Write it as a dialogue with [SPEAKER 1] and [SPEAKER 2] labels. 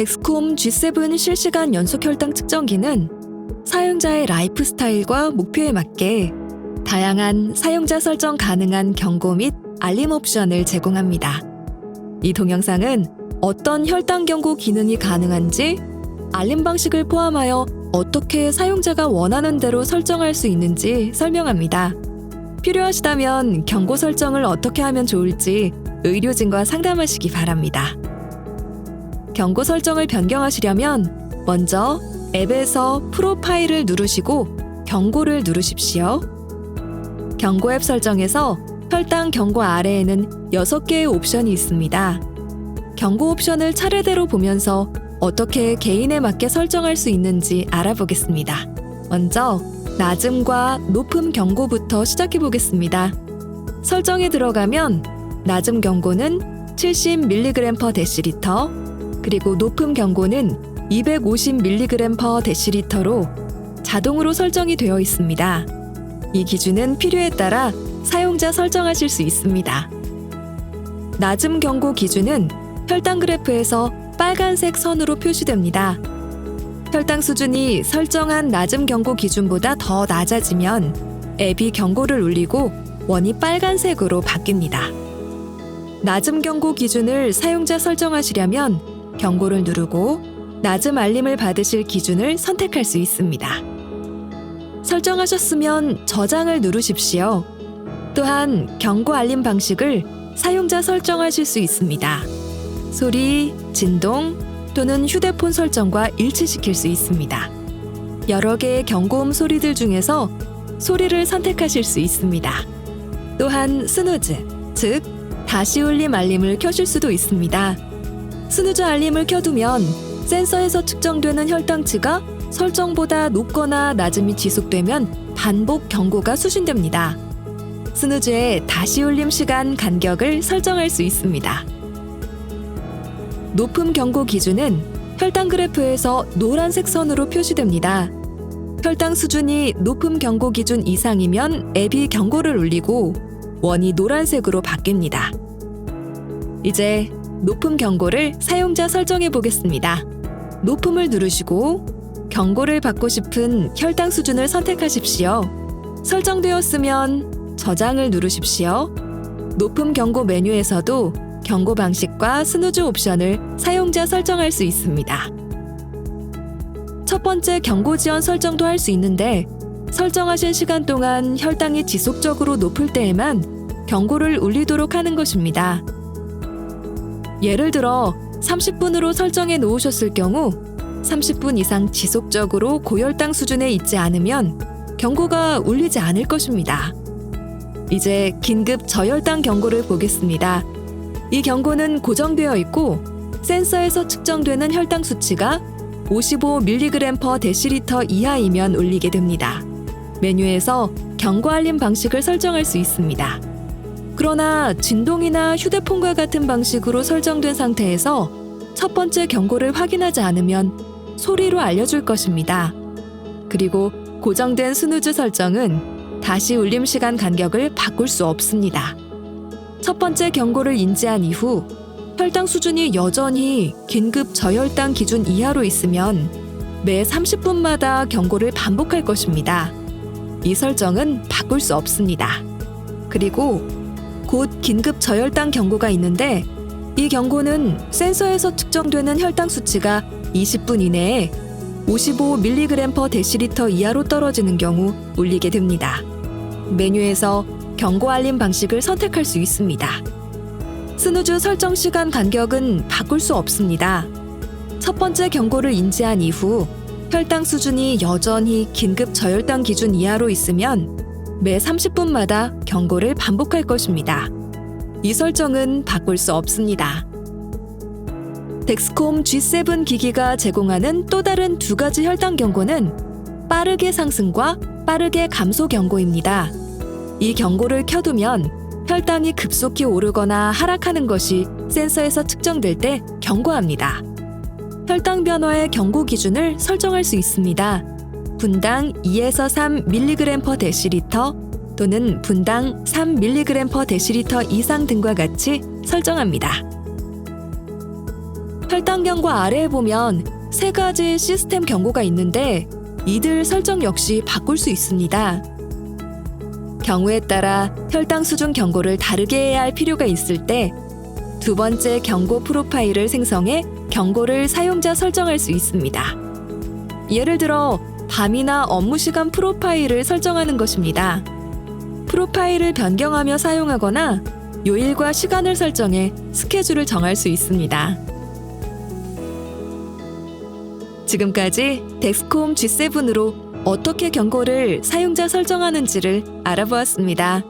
[SPEAKER 1] 덱스콤 G7 실시간 연속 혈당 측정기는 사용자의 라이프 스타일과 목표에 맞게 다양한 사용자 설정 가능한 경고 및 알림 옵션을 제공합니다. 이 동영상은 어떤 혈당 경고 기능이 가능한지 알림 방식을 포함하여 어떻게 사용자가 원하는 대로 설정할 수 있는지 설명합니다. 필요하시다면 경고 설정을 어떻게 하면 좋을지 의료진과 상담하시기 바랍니다. 경고 설정을 변경하시려면 먼저 앱에서 프로파일을 누르시고 경고를 누르십시오. 경고 앱 설정에서 혈당 경고 아래에는 6개의 옵션이 있습니다. 경고 옵션을 차례대로 보면서 어떻게 개인에 맞게 설정할 수 있는지 알아보겠습니다. 먼저 낮음과 높음 경고부터 시작해 보겠습니다. 설정에 들어가면 낮음 경고는 70mg per 데시리터, 그리고 높음 경고는 250mg per 데시리터로 자동으로 설정이 되어 있습니다. 이 기준은 필요에 따라 사용자 설정하실 수 있습니다. 낮음 경고 기준은 혈당 그래프에서 빨간색 선으로 표시됩니다. 혈당 수준이 설정한 낮음 경고 기준보다 더 낮아지면 앱이 경고를 울리고 원이 빨간색으로 바뀝니다. 낮음 경고 기준을 사용자 설정하시려면 경고를 누르고 낮음 알림을 받으실 기준을 선택할 수 있습니다. 설정하셨으면 저장을 누르십시오. 또한 경고 알림 방식을 사용자 설정하실 수 있습니다. 소리, 진동 또는 휴대폰 설정과 일치시킬 수 있습니다. 여러 개의 경고음 소리들 중에서 소리를 선택하실 수 있습니다. 또한 스누즈, 즉 다시 울림 알림을 켜실 수도 있습니다. 스누즈 알림을 켜두면 센서에서 측정되는 혈당치가 설정보다 높거나 낮음이 지속되면 반복 경고가 수신됩니다. 스누즈의 다시 울림 시간 간격을 설정할 수 있습니다. 높음 경고 기준은 혈당 그래프에서 노란색 선으로 표시됩니다. 혈당 수준이 높음 경고 기준 이상이면 앱이 경고를 울리고 원이 노란색으로 바뀝니다. 이제 높음 경고를 사용자 설정해 보겠습니다. 높음을 누르시고 경고를 받고 싶은 혈당 수준을 선택하십시오. 설정되었으면 저장을 누르십시오. 높음 경고 메뉴에서도 경고 방식과 스누즈 옵션을 사용자 설정할 수 있습니다. 첫 번째 경고 지연 설정도 할 수 있는데 설정하신 시간 동안 혈당이 지속적으로 높을 때에만 경고를 울리도록 하는 것입니다. 예를 들어 30분으로 설정해 놓으셨을 경우 30분 이상 지속적으로 고혈당 수준에 있지 않으면 경고가 울리지 않을 것입니다. 이제 긴급 저혈당 경고를 보겠습니다. 이 경고는 고정되어 있고 센서에서 측정되는 혈당 수치가 55mg per 데시리터 이하이면 울리게 됩니다. 메뉴에서 경고 알림 방식을 설정할 수 있습니다. 그러나 진동이나 휴대폰과 같은 방식으로 설정된 상태에서 첫 번째 경고를 확인하지 않으면 소리로 알려줄 것입니다. 그리고 고정된 스누즈 설정은 다시 울림 시간 간격을 바꿀 수 없습니다. 첫 번째 경고를 인지한 이후 혈당 수준이 여전히 긴급 저혈당 기준 이하로 있으면 매 30분마다 경고를 반복할 것입니다. 이 설정은 바꿀 수 없습니다. 그리고 곧 긴급 저혈당 경고가 있는데 이 경고는 센서에서 측정되는 혈당 수치가 20분 이내에 55mg per 데시리터 이하로 떨어지는 경우 울리게 됩니다. 메뉴에서 경고 알림 방식을 선택할 수 있습니다. 스누즈 설정 시간 간격은 바꿀 수 없습니다. 첫 번째 경고를 인지한 이후 혈당 수준이 여전히 긴급 저혈당 기준 이하로 있으면 매 30분마다 경고를 반복할 것입니다. 이 설정은 바꿀 수 없습니다. 덱스콤 G7 기기가 제공하는 또 다른 두 가지 혈당 경고는 빠르게 상승과 빠르게 감소 경고입니다. 이 경고를 켜두면 혈당이 급속히 오르거나 하락하는 것이 센서에서 측정될 때 경고합니다. 혈당 변화의 경고 기준을 설정할 수 있습니다. 분당 2에서 3mg per 데시리터 또는 분당 3mg per 데시리터 이상 등과 같이 설정합니다. 혈당경고 아래에 보면 세 가지 시스템 경고가 있는데 이들 설정 역시 바꿀 수 있습니다. 경우에 따라 혈당 수준 경고를 다르게 해야 할 필요가 있을 때 두 번째 경고 프로파일을 생성해 경고를 사용자 설정할 수 있습니다. 예를 들어 밤이나 업무 시간 프로파일을 설정하는 것입니다. 프로파일을 변경하며 사용하거나 요일과 시간을 설정해 스케줄을 정할 수 있습니다. 지금까지 덱스콤 G7으로 어떻게 경고를 사용자 설정하는지를 알아보았습니다.